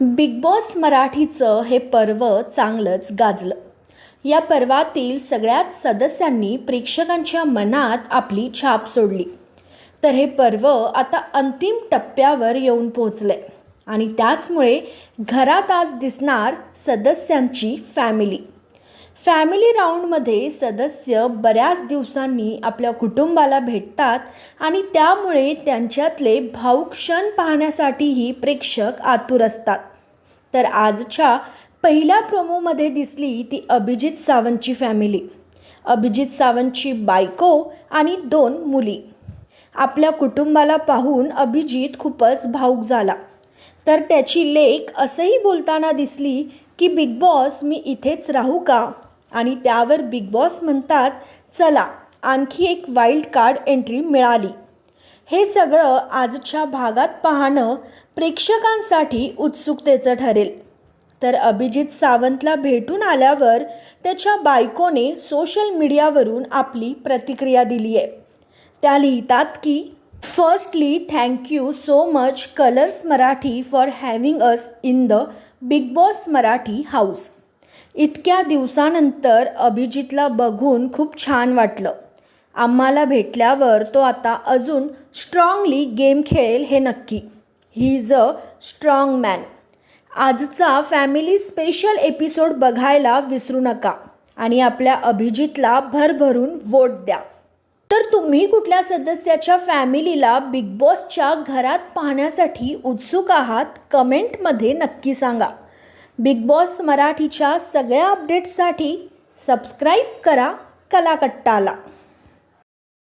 Big boss मराठीचं हे पर्व चांगलंच गाजलं. या पर्वातील सगळ्याच सदस्यांनी प्रेक्षकांच्या मनात आपली छाप सोडली. तर हे पर्व आता अंतिम टप्प्यावर येऊन पोहोचलंय आणि त्याचमुळे घरात आज दिसणार सदस्यांची फॅमिली फॅमिली राऊंडमध्ये सदस्य बऱ्याच दिवसांनी आपल्या कुटुंबाला भेटतात आणि त्यामुळे त्यांच्यातले भाऊक क्षण पाहण्यासाठीही प्रेक्षक आतुर असतात. तर आजच्या पहिल्या प्रोमोमध्ये दिसली ती अभिजित सावंतची फॅमिली. अभिजित सावंतची बायको आणि दोन मुली. आपल्या कुटुंबाला पाहून अभिजित खूपच भाऊक झाला. तर त्याची लेख असंही बोलताना दिसली की बिग बॉस मी इथेच राहू का? आणि त्यावर बिग बॉस म्हणतात चला आणखी एक वाईल्ड कार्ड एंट्री मिळाली. हे सगळं आजच्या भागात पाहणं प्रेक्षकांसाठी उत्सुकतेचं ठरेल. तर अभिजित सावंतला भेटून आल्यावर त्याच्या बायकोने सोशल मीडियावरून आपली प्रतिक्रिया दिली आहे. त्या लिहितात की firstly thank you so much Colors Marathi for having us in the big boss Marathi house इतक्या दिवसानंतर अभिजितला बघून खूप छान वाटलं. आम्हाला भेटल्यावर तो आता अजून स्ट्रॉंगली गेम खेळेल हे नक्की. He is a strong man आजचा फॅमिली स्पेशल एपिसोड बघायला विसरू नका आणि आपल्या अभिजितला भरभरून वोट द्या. तर तुम्ही कुठल्या सदस्याच्या फॅमिलीला बिग बॉसच्या घरात पाहण्यासाठी उत्सुक आहात? कमेंटमध्ये नक्की सांगा. बिग बॉस मराठीच्या सगळ्या अपडेट्ससाठी सबस्क्राईब करा कलाकट्टाला.